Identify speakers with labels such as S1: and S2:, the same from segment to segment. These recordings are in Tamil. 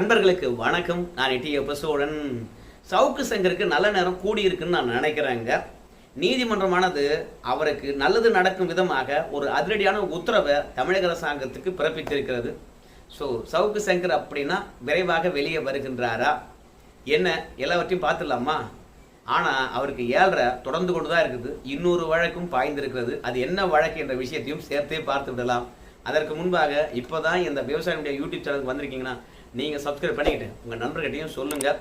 S1: நண்பர்களுக்கு வணக்கம். நான் எட்டி எபிசோடன். சவுக்கு சங்கருக்கு நல்ல நேரம் கூடி இருக்குன்னு நான் நினைக்கிறேங்க. நீதிமன்றமானது அவருக்கு நல்லது நடக்கும் விதமாக ஒரு அதிரடியான உத்தரவை தமிழக அரசாங்கத்துக்கு பிறப்பித்திருக்கிறது. ஸோ சவுக்கு சங்கர் அப்படின்னா விரைவாக வெளியே வருகின்றாரா? என்ன? எல்லாவற்றையும் பார்த்துடலாமா? ஆனால் அவருக்கு ஏழரை தொடர்ந்து கொண்டு தான் இருக்குது. இன்னொரு வழக்கும் பாய்ந்திருக்கிறது. அது என்ன வழக்கு என்ற விஷயத்தையும் சேர்த்தே பார்த்து விடலாம். அதற்கு முன்பாக இப்போதான் இந்த விவசாயியுடைய யூடியூப் சேனலுக்கு வந்திருக்கீங்கன்னா நீங்கள் சப்ஸ்கிரைப் பண்ணிக்கிட்டு உங்கள் நண்பர்கிட்டையும் சொல்லுங்கள்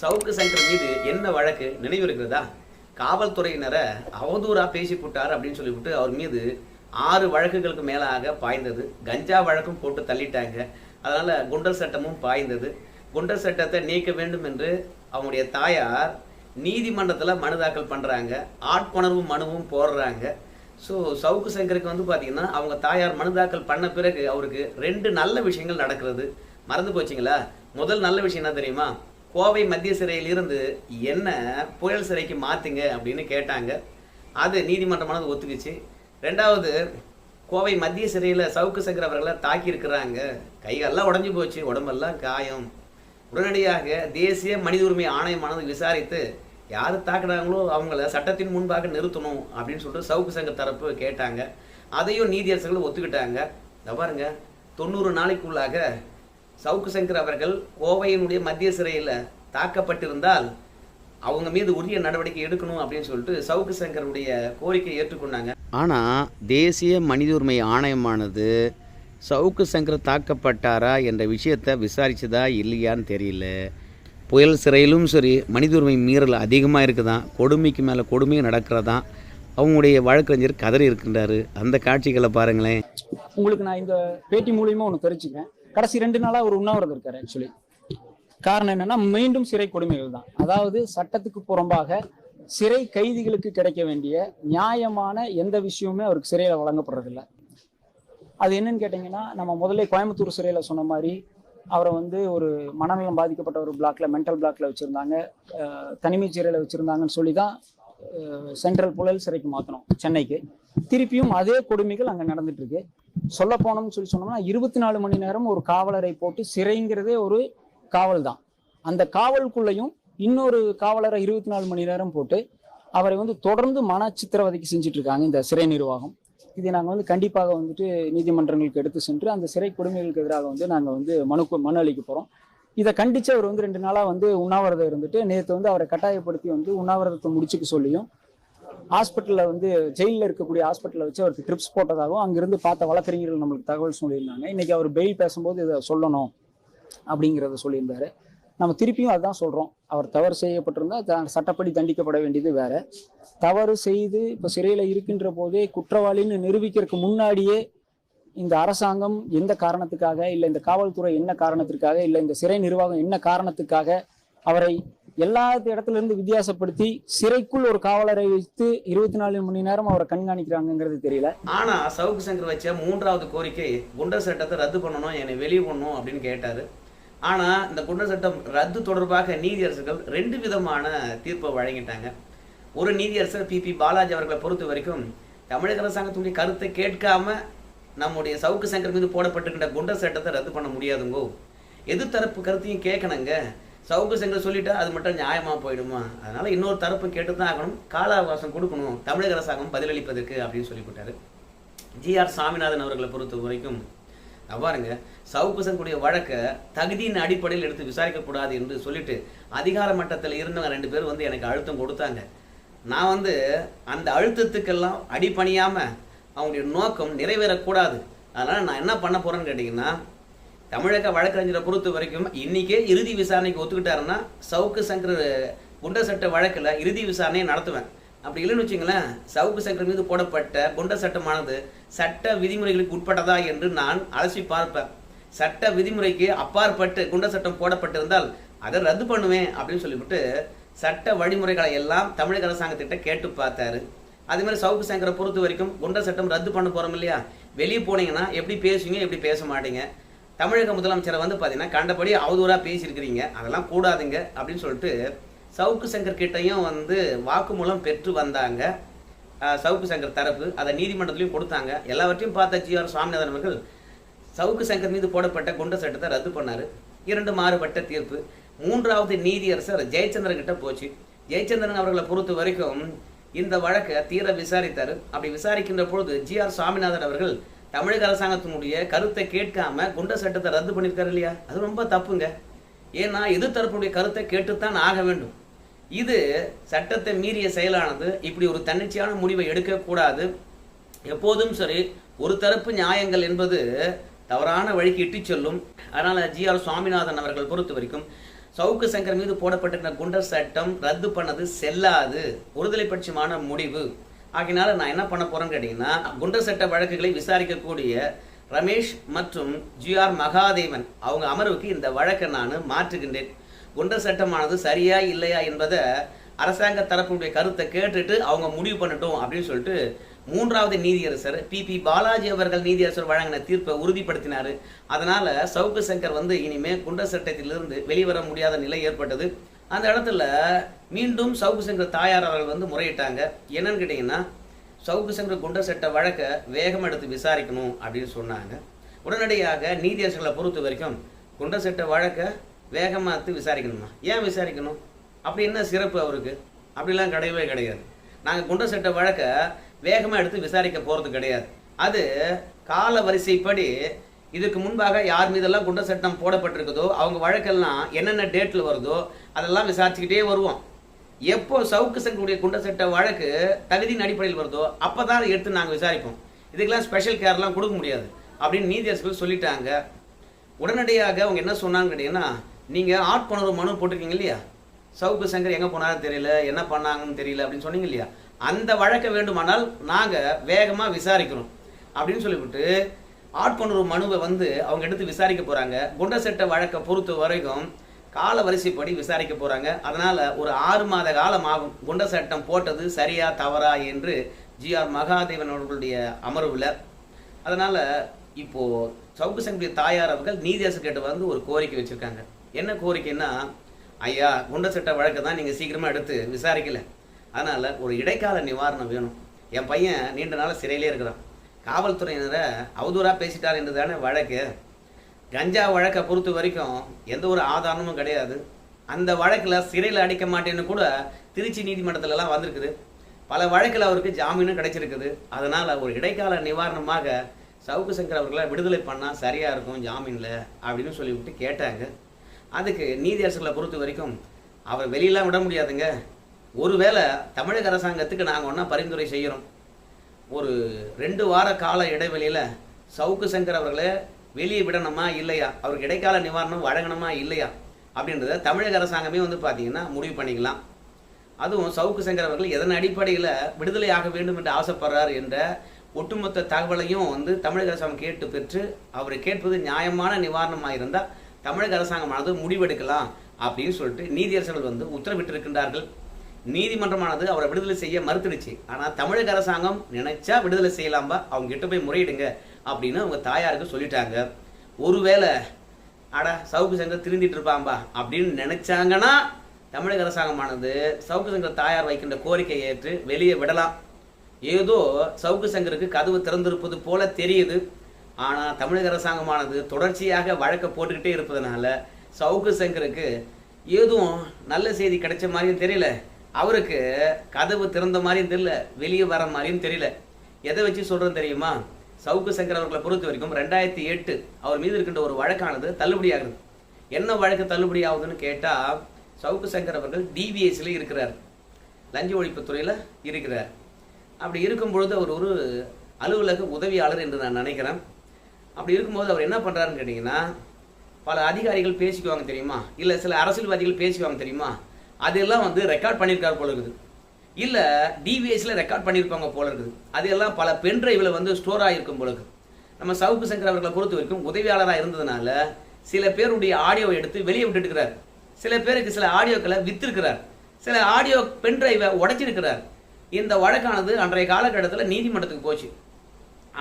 S1: சவுக்கு சங்கர் மீது என்ன வழக்கு? நினைவு இருக்கிறதா? காவல்துறையினரை அவதூறாக பேசி போட்டார் அப்படின்னு சொல்லிவிட்டு அவர் மீது ஆறு வழக்குகளுக்கு மேலாக பாய்ந்தது. கஞ்சா வழக்கும் போட்டு தள்ளிட்டாங்க. அதனால் குண்டர் சட்டமும் பாய்ந்தது. குண்டர் சட்டத்தை நீக்க வேண்டும் என்று அவங்களுடைய தாயார் நீதிமன்றத்தில் மனு தாக்கல் பண்ணுறாங்க ஆட்கொணர்வு மனுவும் போடுறாங்க. ஸோ சவுக்கு சங்கருக்கு வந்து பார்த்தீங்கன்னா அவங்க தாயார் மனு தாக்கல் பண்ண பிறகு அவருக்கு ரெண்டு நல்ல விஷயங்கள் நடக்கிறது. மறந்து போச்சுங்களா? முதல் நல்ல விஷயம் என்ன தெரியுமா? கோவை மத்திய சிறையில் இருந்து என்ன புயல் சிறைக்கு மாற்றுங்க அப்படின்னு கேட்டாங்க. அது நீதிமன்றமானது ஒத்துக்குச்சு. ரெண்டாவது கோவை மத்திய சிறையில் சவுக்கு சங்கர் அவர்களை தாக்கியிருக்கிறாங்க. கைகள்லாம் உடஞ்சி போச்சு உடம்பெல்லாம் காயம். உடனடியாக தேசிய மனித உரிமை ஆணையமானது விசாரித்து யார் தாக்குறாங்களோ அவங்கள சட்டத்தின் முன்பாக நிறுத்தணும் அப்படின்னு சொல்லிட்டு சவுக்கு சங்கர் தரப்பு கேட்டாங்க. அதையும் நீதியரசர்கள் ஒத்துக்கிட்டாங்க. இதை பாருங்க தொண்ணூறு நாளைக்குள்ளாக சவுக்கு சங்கர் அவர்கள் கோவையினுடைய மத்திய சிறையில் தாக்கப்பட்டிருந்தால் அவங்க மீது உரிய நடவடிக்கை எடுக்கணும் அப்படின்னு சொல்லிட்டு சவுக்கு சங்கருடைய கோரிக்கையை ஏற்றுக்கொண்டாங்க. ஆனால் தேசிய மனித உரிமை ஆணையமானது சவுக்கு சங்கர் தாக்கப்பட்டாரா என்ற விஷயத்தை விசாரிச்சதா இல்லையான்னு தெரியல. புயல் சிறையிலும் சரி மனித உரிமை மீறல் அதிகமாக இருக்குதான் கொடுமைக்கு மேலே கொடுமையும் நடக்கிறதான் அவங்களுடைய வழக்கறிஞர் கதறி இருக்கின்றாரு. அந்த காட்சிகளை பாருங்களேன்.
S2: உங்களுக்கு நான் இந்த பேட்டி மூலியமா ஒன்று தெரிஞ்சுக்கிறேன். கடைசி ரெண்டு நாளா ஒரு உண்ணாவிரதம் இருக்காரு ஆக்சுவலி காரணம் என்னன்னா மீண்டும் சிறை கொடுமைகள் தான். அதாவது சட்டத்துக்கு புறம்பாக சிறை கைதிகளுக்கு கிடைக்க வேண்டிய நியாயமான எந்த விஷயமுமே அவருக்கு சிறையில வழங்கப்படுறதில்ல. அது என்னன்னு கேட்டீங்கன்னா நம்ம முதல்ல கோயம்புத்தூர் சிறையில சொன்ன மாதிரி அவரை வந்து ஒரு மனநலம் பாதிக்கப்பட்ட ஒரு பிளாக்ல மென்டல் பிளாக்ல வச்சிருந்தாங்க. தனிமை சிறையில வச்சிருந்தாங்கன்னு சொல்லி தான் சென்ட்ரல் புழல் சிறைக்கு மாற்றணும் சென்னைக்கு. திருப்பியும் அதே கொடுமைகள் அங்கே நடந்துட்டு இருக்கு. சொல்ல போனோம்னு சொல்லி சொன்னோம்னா இருபத்தி நாலு மணி நேரம் ஒரு காவலரை போட்டு சிறைங்கிறதே ஒரு காவல் தான் அந்த காவலுக்குள்ளேயும் இன்னொரு காவலரை இருபத்தி நாலு மணி நேரம் போட்டு அவரை வந்து தொடர்ந்து மன சித்திரவதைக்கு செஞ்சுட்டு இருக்காங்க இந்த சிறை நிர்வாகம். இதை நாங்கள் வந்து கண்டிப்பாக வந்துட்டு நீதிமன்றங்களுக்கு எடுத்து சென்று அந்த சிறை கொடுமைகளுக்கு எதிராக வந்து நாங்கள் வந்து மனு மனு அளிக்க போகிறோம் இதை கண்டித்து அவர் வந்து ரெண்டு நாளாக வந்து உண்ணாவிரதம் இருந்துட்டு நேற்று வந்து அவரை கட்டாயப்படுத்தி வந்து உண்ணாவிரதத்தை முடிச்சுக்க சொல்லியும் ஹாஸ்பிட்டலில் வந்து ஜெயிலில் இருக்கக்கூடிய ஹாஸ்பிட்டலில் வச்சு அவருக்கு ட்ரிப்ஸ் போட்டதாகவும் அங்கிருந்து பார்த்த வழக்கறிஞர்கள் நம்மளுக்கு தகவல் சொல்லியிருந்தாங்க. இன்னைக்கு அவர் பெயில் பேசும்போது இதை சொல்லணும் அப்படிங்கிறத சொல்லியிருந்தாரு. நம்ம திருப்பியும் அதுதான் சொல்கிறோம் அவர் தவறு செய்யப்பட்டிருந்தால் சட்டப்படி தண்டிக்கப்பட வேண்டியது வேற. தவறு செய்து இப்போ சிறையில் இருக்கின்ற போதே குற்றவாளின்னு நிரூபிக்கிறதுக்கு முன்னாடியே இந்த அரசாங்கம் எந்த காரணத்துக்காக இல்லை இந்த காவல்துறை என்ன காரணத்திற்காக இல்லை இந்த சிறை நிர்வாகம் என்ன காரணத்துக்காக அவரை எல்லா இடத்துல இருந்து வித்தியாசப்படுத்தி சிறைக்குள் ஒரு காவலரை வைத்து இருபத்தி நாலு மணி நேரம் அவரை கண்காணிக்கிறாங்கங்கிறது தெரியல.
S1: ஆனா சவுக்கு சங்கர் வச்ச மூன்றாவது கோரிக்கை குண்டர் சட்டத்தை ரத்து பண்ணணும் என்னை வெளியே பண்ணணும் அப்படின்னு கேட்டாரு. ஆனா இந்த குண்டர் சட்டம் ரத்து தொடர்பாக நீதியரசர்கள் ரெண்டு விதமான தீர்ப்பை வழங்கிட்டாங்க. ஒரு நீதியரசர் பி. பி. பாலாஜி அவர்களை பொறுத்த வரைக்கும் தமிழக அரசாங்கத்துடைய கருத்தை கேட்காம நம்முடைய சவுக்கு சங்கர் மீது போடப்பட்டிருக்கின்ற குண்டர் சட்டத்தை ரத்து பண்ண முடியாதுங்கோ. எதிர்த்தரப்பு கருத்தையும் கேட்கணுங்க. சவுக்கு செங்கல் சொல்லிட்டா அது மட்டும் நியாயமா போயிடுமா? அதனால இன்னொரு தரப்பு கேட்டு தான் ஆகணும். கால அவகாசம் கொடுக்கணும். தமிழக அரசாங்கம் பதிலளிப்பதற்கு அப்படின்னு சொல்லிவிட்டாரு ஜிஆர் சாமிநாதன் அவர்களை பொறுத்த வரைக்கும் பாருங்க சவுக்கு செங்கக்கூடிய வழக்கை தகுதியின் அடிப்படையில் எடுத்து விசாரிக்கக்கூடாது என்று சொல்லிட்டு அதிகார மட்டத்தில் இருந்தவங்க ரெண்டு பேரும் வந்து எனக்கு அழுத்தம் கொடுத்தாங்க. நான் வந்து அந்த அழுத்தத்துக்கெல்லாம் அடிபணியாம அவங்களுடைய நோக்கம் நிறைவேறக்கூடாது. அதனால நான் என்ன பண்ண போறேன்னு கேட்டிங்கன்னா தமிழக வழக்கறிஞரை பொறுத்த வரைக்கும் இன்னைக்கே இறுதி விசாரணைக்கு ஒத்துக்கிட்டாருன்னா சவுக்கு சங்கர் குண்டர் சட்ட வழக்கில் இறுதி விசாரணையை நடத்துவேன். அப்படி இல்லைன்னு வச்சுங்களேன் சவுக்கு சங்கர் மீது போடப்பட்ட குண்டர் சட்டமானது சட்ட விதிமுறைகளுக்கு உட்பட்டதா என்று நான் அலசி பார்ப்பேன். சட்ட விதிமுறைக்கு அப்பாற்பட்டு குண்டர் சட்டம் போடப்பட்டிருந்தால் அதை ரத்து பண்ணுவேன் அப்படின்னு சொல்லிவிட்டு சட்ட வழிமுறைகளை எல்லாம் தமிழக அரசாங்கத்திட்ட கேட்டு பார்த்தாரு. அதே மாதிரி சவுக்கு சங்கரை பொறுத்த வரைக்கும் குண்டர் சட்டம் ரத்து பண்ண போகிறோம் இல்லையா? வெளியே போனீங்கன்னா எப்படி பேசுவீங்க எப்படி பேச மாட்டீங்க? தமிழக முதலமைச்சரை வந்து பார்த்தீங்கன்னா கண்டபடி அவதூறாக பேசியிருக்கிறீங்க. அதெல்லாம் கூடாதுங்க அப்படின்னு சொல்லிட்டு சவுக்கு சங்கர் கிட்டையும் வந்து வாக்குமூலம் பெற்று வந்தாங்க. சவுக்கு சங்கர் தரப்பு அதை நீதிமன்றத்திலையும் கொடுத்தாங்க. எல்லாவற்றையும் பார்த்த ஜிஆர் சுவாமிநாதன் அவர்கள் சவுக்கு சங்கர் மீது போடப்பட்ட குண்ட சட்டத்தை ரத்து பண்ணாரு. இரண்டு மாறுபட்ட தீர்ப்பு. மூன்றாவது நீதியரசர் ஜெயச்சந்திரன் கிட்ட போச்சு. ஜெயச்சந்திரன் அவர்களை பொறுத்த வரைக்கும் இந்த வழக்கை தீர விசாரித்தார். அப்படி விசாரிக்கின்ற பொழுது ஜி ஆர் சுவாமிநாதன் அவர்கள் தமிழக அரசாங்கத்தினுடைய கருத்தை கேட்காம குண்ட சட்டத்தை ரத்து பண்ணியிருக்காரு இல்லையா? அது ரொம்ப தப்புங்க. ஏன்னா எதிர்த்தரப்புடைய கருத்தை கேட்டுத்தான் ஆக வேண்டும். இது சட்டத்தை மீறிய செயலானது. இப்படி ஒரு தன்னிச்சையான முடிவை எடுக்கக்கூடாது எப்போதும் சரி ஒரு தரப்பு நியாயங்கள் என்பது தவறான வழிக்கு இட்டுச் செல்லும். அதனால் ஜி ஆர் சுவாமிநாதன் அவர்கள் பொறுத்த வரைக்கும் சவுக்கு சங்கர் மீது போடப்பட்டிருந்த குண்டர் சட்டம் ரத்து பண்ணது செல்லாது. ஒருதலை பட்சமான முடிவு. ஆகினால நான் என்ன பண்ண போறேன்னு கேட்டீங்கன்னா குண்டர் சட்ட வழக்குகளை விசாரிக்கக்கூடிய ரமேஷ் மற்றும் ஜி ஆர் மகாதேவன் அவங்க அமர்வுக்கு இந்த வழக்கை நான் மாற்றுகின்றேன். குண்டர் சட்டமானது சரியா இல்லையா என்பதை அரசாங்க தரப்புடைய கருத்தை கேட்டுட்டு அவங்க முடிவு பண்ணட்டும் அப்படின்னு சொல்லிட்டு மூன்றாவது நீதியரசர் பி பி பாலாஜி அவர்கள் நீதியரசர் வழங்கின தீர்ப்பை உறுதிப்படுத்தினார். அதனால சவுக்கு சங்கர் வந்து இனிமே குண்டர் சட்டத்திலிருந்து வெளிவர முடியாத நிலை ஏற்பட்டது. அந்த இடத்துல மீண்டும் சவுக்கு சங்கர் தாயார் அவர்கள் வந்து முறையிட்டாங்க. என்னன்னு கேட்டிங்கன்னா சவுக்கு சங்கர் குண்டர் சட்ட வழக்கை வேகம் எடுத்து விசாரிக்கணும் அப்படின்னு சொன்னாங்க. உடனடியாக நீதியரசர்களை பொறுத்த வரைக்கும் குண்டர் சட்ட வழக்கை வேகமாக எடுத்து விசாரிக்கணுமா? ஏன் விசாரிக்கணும்? அப்படி என்ன சிறப்பு அவருக்கு? அப்படிலாம் கிடையவே கிடையாது. நாங்கள் குண்டர் சட்ட வழக்கை வேகமாக எடுத்து விசாரிக்க போகிறது கிடையாது. அது கால வரிசைப்படி இதுக்கு முன்பாக யார் மீதெல்லாம் குண்டர் சட்டம் போடப்பட்டிருக்குதோ அவங்க வழக்கெல்லாம் என்னென்ன டேட்டில் வருதோ அதெல்லாம் விசாரிச்சுக்கிட்டே வருவோம். எப்போ சவுக்கு சங்கருடைய குண்ட சட்ட வழக்கு தகுதியின் அடிப்படையில் வருதோ அப்போ தான் எடுத்து நாங்கள் விசாரிப்போம். இதுக்கெல்லாம் ஸ்பெஷல் கேர்லாம் கொடுக்க முடியாது. அப்படின்னு நீதியரசர்கள் சொல்லிட்டாங்க. உடனடியாக அவங்க என்ன சொன்னாங்க கேட்டிங்கன்னா நீங்கள் ஆட்கொணர்வு மனு போட்டிருக்கீங்க இல்லையா? சவுக்கு சங்கர் எங்கே போனாலும் தெரியல என்ன பண்ணாங்கன்னு தெரியல அப்படின்னு சொன்னீங்க இல்லையா? அந்த வழக்கை வேண்டுமானால் நாங்கள் வேகமாக விசாரிக்கிறோம். அப்படின்னு சொல்லிவிட்டு ஆட்கொணர்வு மனுவை வந்து அவங்க எடுத்து விசாரிக்க போகிறாங்க குண்டசட்ட வழக்கை பொறுத்த வரைக்கும் கால வரிசைப்படி விசாரிக்க போகிறாங்க அதனால் ஒரு ஆறு மாத காலம் ஆகும். குண்ட சட்டம் போட்டது சரியா தவறா என்று ஜி ஆர் மகாதேவன் அவர்களுடைய அமர்வில். அதனால் இப்போ சவுக்கு சங்கருடைய தாயார் அவர்கள் நீதியரசு கேட்டு வந்து ஒரு கோரிக்கை வச்சிருக்காங்க. என்ன கோரிக்கைன்னா ஐயா குண்ட சட்ட வழக்கை தான் நீங்கள் சீக்கிரமாக எடுத்து விசாரிக்கல. அதனால் ஒரு இடைக்கால நிவாரணம் வேணும். என் பையன் நீண்ட நாள் சிறையிலே இருக்கிறான். காவல்துறையினரை அவதூறாக பேசிட்டார் என்று தானே வழக்கு. கஞ்சா வழக்கை பொறுத்த வரைக்கும் எந்த ஒரு ஆதாரமும் கிடையாது. அந்த வழக்கில் சிறையில் அடைக்க மாட்டேன்னு கூட திருச்சி நீதிமன்றத்துலலாம் வந்திருக்குது. பல வழக்கில் அவருக்கு ஜாமீனும் கிடைச்சிருக்குது. அதனால் ஒரு இடைக்கால நிவாரணமாக சவுக்கு சங்கர் அவர்களை விடுதலை பண்ணால் சரியாக இருக்கும் ஜாமீனில் அப்படின்னு சொல்லிவிட்டு கேட்டாங்க. அதுக்கு நீதியரசர்களை பொறுத்த வரைக்கும் அவர் வெளியெல்லாம் விட முடியாதுங்க. ஒருவேளை தமிழக அரசாங்கத்துக்கு நாங்கள் ஒன்றா பரிந்துரை செய்கிறோம் ஒரு ரெண்டு வார கால இடைவெளியில் சவுக்கு சங்கர் அவர்களை வெளியே விடணுமா இல்லையா? அவருக்கு இடைக்கால நிவாரணம் வழங்கணுமா இல்லையா? அப்படின்றத தமிழக அரசாங்கமே வந்து பார்த்தீங்கன்னா முடிவு பண்ணிக்கலாம். அதுவும் சவுக்கு சங்கர் அவர்கள் எதன் அடிப்படையில் விடுதலை ஆக வேண்டும் என்று ஆசைப்படுறார் என்ற ஒட்டுமொத்த தகவலையும் வந்து தமிழக அரசாங்கம் கேட்டு பெற்று அவர் கேட்பது நியாயமான நிவாரணமாக இருந்தால் தமிழக அரசாங்கமானது முடிவெடுக்கலாம் அப்படின்னு சொல்லிட்டு நீதியரசர்கள் வந்து உத்தரவிட்டிருக்கின்றார்கள். நீதிமன்றமானது அவரை விடுதலை செய்ய மறுத்துடுச்சு. ஆனால் தமிழக அரசாங்கம் நினைச்சா விடுதலை செய்யலாம்பா? அவங்க கிட்ட போய் முறையிடுங்க. அப்படின்னு அவங்க தாயாருக்கு சொல்லிட்டாங்க. ஒருவேளை அட சவுக்கு சங்கர் திருந்திட்டு இருப்பாம்பா அப்படின்னு நினைச்சாங்கன்னா தமிழக அரசாங்கமானது சவுக்கு சங்கர் தாயார் வைக்கின்ற கோரிக்கையை ஏற்று வெளியே விடலாம். ஏதோ சவுக்கு சங்கருக்கு கதவு திறந்திருப்பது போல தெரியுது. ஆனால் தமிழக அரசாங்கமானது தொடர்ச்சியாக வழக்கை போட்டுக்கிட்டே இருப்பதனால சவுக்கு சங்கருக்கு ஏதும் நல்ல செய்தி கிடைச்ச மாதிரியும் தெரியல. அவருக்கு கதவு திறந்த மாதிரியும் தெரியல வெளியே வர மாதிரியும் தெரியல. எதை வச்சு சொல்கிறேன் தெரியுமா? சவுக்கு சங்கர் அவர்களை பொறுத்த வரைக்கும் ரெண்டாயிரத்தி எட்டு அவர் மீது இருக்கின்ற ஒரு வழக்கானது தள்ளுபடியாகுது என்ன வழக்கு தள்ளுபடி ஆகுதுன்னு கேட்டால் சவுக்கு சங்கர் அவர்கள் டிவிஎஸ்ல இருக்கிறார். லஞ்ச ஒழிப்புத்துறையில் இருக்கிறார். அப்படி இருக்கும் பொழுது அவர் ஒரு அலுவலக உதவியாளர் என்று நான் நினைக்கிறேன். அப்படி இருக்கும்போது அவர் என்ன பண்ணுறாருன்னு கேட்டிங்கன்னா பல அதிகாரிகள் பேசிக்குவாங்க தெரியுமா? இல்லை சில அரசியல்வாதிகள் பேசிக்குவாங்க தெரியுமா? அதெல்லாம் வந்து ரெக்கார்ட் பண்ணியிருக்காரு போல இருக்குது. இல்லை டிவிஎஸ்ல ரெக்கார்ட் பண்ணியிருப்பாங்க போல இருக்குது. அதெல்லாம் பல பென் டிரைவில் வந்து ஸ்டோர் ஆகிருக்கும் போல இருக்குது நம்ம சவுக்கு சங்கர் அவர்களை பொறுத்த வரைக்கும் உதவியாளராக இருந்ததுனால சில பேருடைய ஆடியோவை எடுத்து வெளியே விட்டுட்டுக்கிறார். சில பேருக்கு சில ஆடியோக்களை வித்திருக்கிறார். சில ஆடியோ பென் டிரைவை உடைச்சிருக்கிறார். இந்த வழக்கானது அன்றைய காலகட்டத்தில் நீதிமன்றத்துக்கு போச்சு.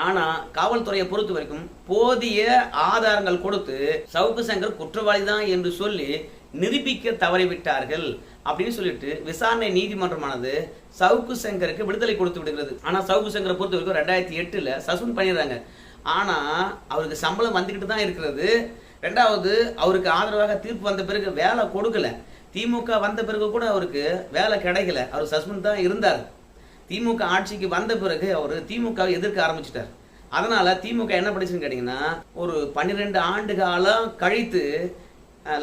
S1: ஆனால் காவல்துறையை பொறுத்த வரைக்கும் போதிய ஆதாரங்கள் கொடுத்து சவுக்கு சங்கர் குற்றவாளி தான் என்று சொல்லி நிரூபிக்க தவறிவிட்டார்கள் அப்படின்னு சொல்லிட்டு விசாரணை நீதிமன்றமானது சவுக்கு சங்கருக்கு விடுதலை கொடுத்து விடுகிறது. ஆனால் சவுக்கு சங்கரை பொறுத்த வரைக்கும் ரெண்டாயிரத்தி எட்டில் சஸ்பெண்ட் பண்ணிடுறாங்க. ஆனால் அவருக்கு சம்பளம் வந்துக்கிட்டு தான் இருக்கிறது. ரெண்டாவது அவருக்கு ஆதரவாக தீர்ப்பு வந்த பிறகு வேலை கொடுக்கல. திமுக வந்த பிறகு கூட அவருக்கு வேலை கிடைக்கல. அவர் சஸ்பெண்ட் தான் இருந்தார். திமுக ஆட்சிக்கு வந்த பிறகு அவர் திமுகவை எதிர்க்க ஆரம்பிச்சிட்டார். அதனால திமுக என்ன படிச்சுன்னு கேட்டிங்கன்னா ஒரு பன்னிரெண்டு ஆண்டு காலம் கழித்து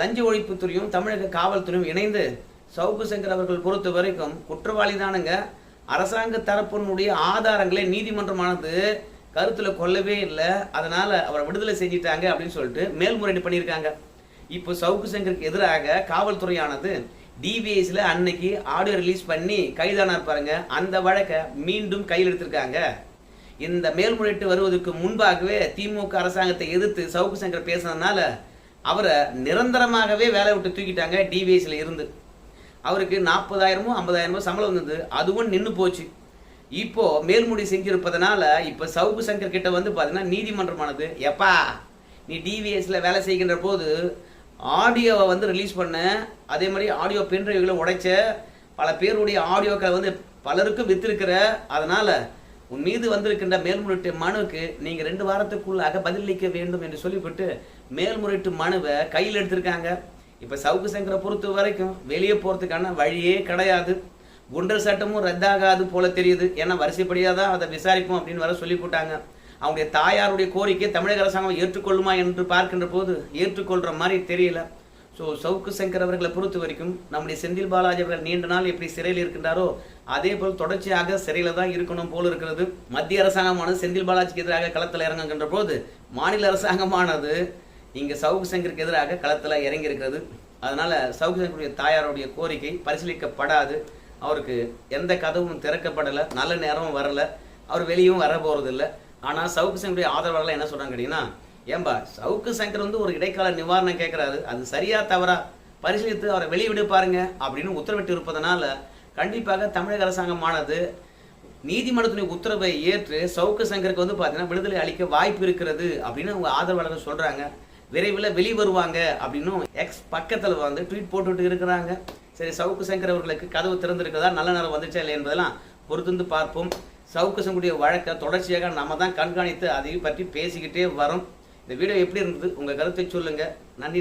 S1: லஞ்ச ஒழிப்புத்துறையும் தமிழக காவல்துறையும் இணைந்து சவுக்கு சங்கர் அவர்கள் பொறுத்த வரைக்கும் குற்றவாளி தானுங்க அரசாங்க தரப்பினுடைய ஆதாரங்களை நீதிமன்றமானது கருத்தில் கொள்ளவே இல்லை. அதனால் அவரை விடுதலை செஞ்சிட்டாங்க அப்படின்னு சொல்லிட்டு மேல்முறையீடு பண்ணியிருக்காங்க. இப்போ சவுக்கு சங்கருக்கு எதிராக காவல்துறையானது டிவிஎஸில் அன்னைக்கு ஆடியோ ரிலீஸ் பண்ணி கைதானார் பாருங்க. அந்த வழக்கை மீண்டும் கையில் எடுத்திருக்காங்க. இந்த மேல்முறையீட்டு வருவதற்கு முன்பாகவே திமுக அரசாங்கத்தை எதிர்த்து சவுக்கு சங்கர் பேசுனதுனால அவரை நிரந்தரமாகவே வேலை விட்டு தூக்கிட்டாங்க டிவிஎஸ்ல இருந்து. அவருக்கு நாற்பதாயிரமோ ஐம்பதாயிரமோ சம்பளம் வந்தது. அதுவும் நின்று போச்சு. இப்போ மேல்முடி செஞ்சிருப்பதனால இப்போ சவுக்கு சங்கர் கிட்ட வந்து பார்த்தீங்கன்னா நீதிமன்றமானது. எப்பா நீ டிவிஎஸ்ல வேலை செய்கின்ற போது ஆடியோவை வந்து ரிலீஸ் பண்ண. அதே மாதிரி ஆடியோ பென்ட்ரைவ்களை உடைச்ச பல பேருடைய ஆடியோக்களை வந்து பலருக்கும் வித்திருக்கிற அதனால உன் மீது வந்திருக்கின்ற மேல்முறையீட்டு மனுவுக்கு நீங்க ரெண்டு வாரத்துக்குள்ளாக பதிலளிக்க வேண்டும் என்று சொல்லிவிட்டு மேல்முறையீட்டு மனுவை கையில் எடுத்திருக்காங்க. இப்ப சவுக்கு சங்கரை பொறுத்த வரைக்கும் வெளியே போறதுக்கான வழியே கிடையாது. குண்டர் சட்டமும் ரத்தாகாது போல தெரியுது. ஏன்னா வரிசைப்படியா தான் அதை விசாரிப்போம் அப்படின்னு வர சொல்லி போட்டாங்க அவங்களுடைய தாயாருடைய கோரிக்கை தமிழக அரசாங்கம் ஏற்றுக்கொள்ளுமா என்று பார்க்கின்ற போது ஏற்றுக்கொள்ற மாதிரி தெரியல. ஸோ சவுக்கு சங்கர் அவர்களை பொறுத்த வரைக்கும் நம்முடைய செந்தில் பாலாஜி அவர்கள் நீண்ட நாள் எப்படி சிறையில் இருக்கின்றாரோ அதே போல் தொடர்ச்சியாக சிறையில் தான் இருக்கணும் போல இருக்கிறது. மத்திய அரசாங்கமானது செந்தில் பாலாஜிக்கு எதிராக களத்தில் இறங்குகின்ற போது மாநில அரசாங்கமானது இங்கே சவுக்கு சங்கருக்கு எதிராக களத்தில் இறங்கி இருக்கிறது அதனால் சவுக்கு சங்கருடைய தாயாருடைய கோரிக்கை பரிசீலிக்கப்படாது. அவருக்கு எந்த கதவும் திறக்கப்படலை நல்ல நேரமும் வரல. அவர் வெளியும் வர போகிறதில்ல ஆனால் சவுக்கு சங்கருடைய ஆதரவாளர்கள் என்ன சொல்கிறாங்க கேட்டிங்கன்னா ஏன்பா சவுக்கு சங்கர் வந்து ஒரு இடைக்கால நிவாரணம் கேட்கறாரு அது சரியா தவறா? பரிசீலித்து அவரை வெளியே பாருங்க அப்படின்னு உத்தரவிட்டு இருப்பதனால கண்டிப்பாக தமிழக அரசாங்கமானது நீதிமன்றத்தினுடைய உத்தரவை ஏற்று சவுக்கு சங்கருக்கு வந்து பார்த்தீங்கன்னா விடுதலை அளிக்க வாய்ப்பு இருக்கிறது அப்படின்னு அவங்க ஆதரவாளர்கள் சொல்கிறாங்க விரைவில் வெளி வருவாங்க அப்படின்னும் எக்ஸ் பக்கத்தில் வந்து ட்வீட் போட்டுட்டு இருக்கிறாங்க. சரி சவுக்கு சங்கர் அவர்களுக்கு கதவு திறந்திருக்கிறதா? நல்ல நேரம் வந்துச்சா இல்லை என்பதெல்லாம் பொறுத்திருந்து பார்ப்போம். சவுக்கு சங்கருடைய வழக்கை தொடர்ச்சியாக நம்ம தான் கண்காணித்து அதை பற்றி பேசிக்கிட்டே வரோம். இந்த வீடியோ எப்படி இருந்தது? உங்கள் கருத்தை சொல்லுங்க. நன்றி.